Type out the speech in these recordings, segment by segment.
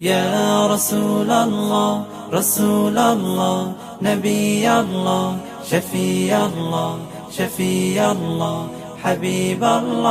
يا رسول الله رسول الله نبي الله شفي الله شفي الله حبيب الله.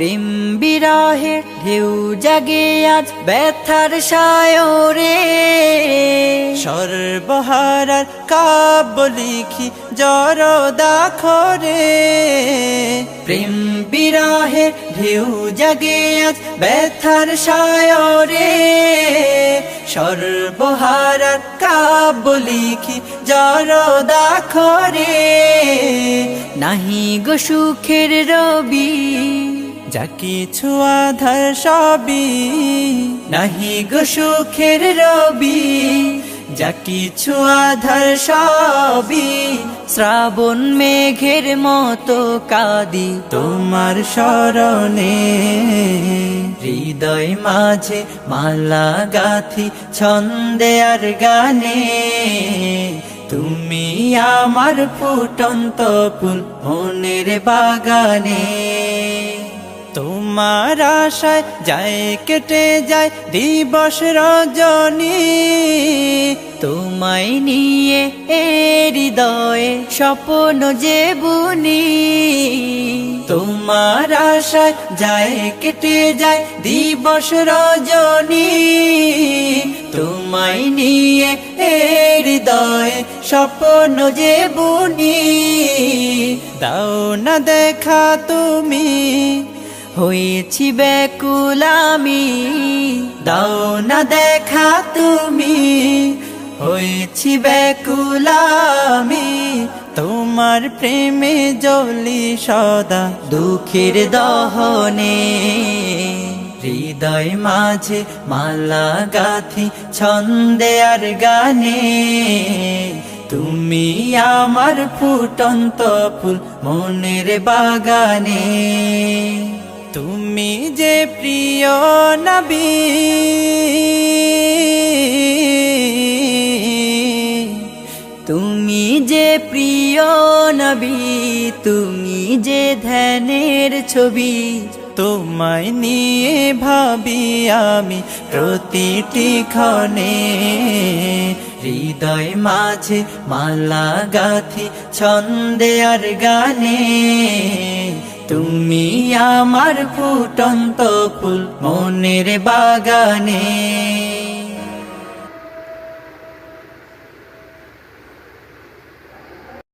প্রেম বিরহের ঢেউ জাগে আজ ব্যথার সায়রে। সর্বহারার কাব্য লিখি জর দাখরে প্রেম বিরাহে ঢেউ জাগে আজ ব্যথার সায়রে। সর্বহারার কাব্য লিখি জর দাখরে নাহি গো সুখের রবি। যা কিছু আধার সবই, নাহি গো রবি। যা কিছু আধার সবই, শ্রাবণ মেঘের মতো কাদি তোমার স্মরণে হৃদয় মাঝে মালা গাথি, ছন্দে আর গানে। তুমি আমার ফুটন্ত ফুল মনের বাগানে। তোমার আশায় যায়, কেটে যায় দিবস রজনী। তোমায় নিয়ে এ হৃদয়ে স্বপ্ন যে বুনি। তোমার আশায় যায়, কেটে যায় দিবস রজনী। তোমায় নিয়ে এ হৃদয়ে স্বপ্ন যে বুনি। দাও না দেখা তুমি হয়েছি বেকুলামি, দাও না দেখা তুমি। হয়েছি বেকুলামি, তোমার প্রেমে জলি সদা দুঃখের দহনে। হৃদয় মাঝে মালা গাথি, ছন্দে আর গানে। তুমি আমার ফুটন্ত ফুল মনের বাগানে। তুমি যে প্রিয় নবী। তুমি যে প্রিয় নবী, তুমি যে ধ্যানের ছবি। তোমায় নিয়ে ভাবি আমি প্রতিটি ক্ষণে। হৃদয় মাঝে মালা গাথি, ছন্দে আর গানে। তুমি আমার ফুটন্ত ফুল মনের বাগানে।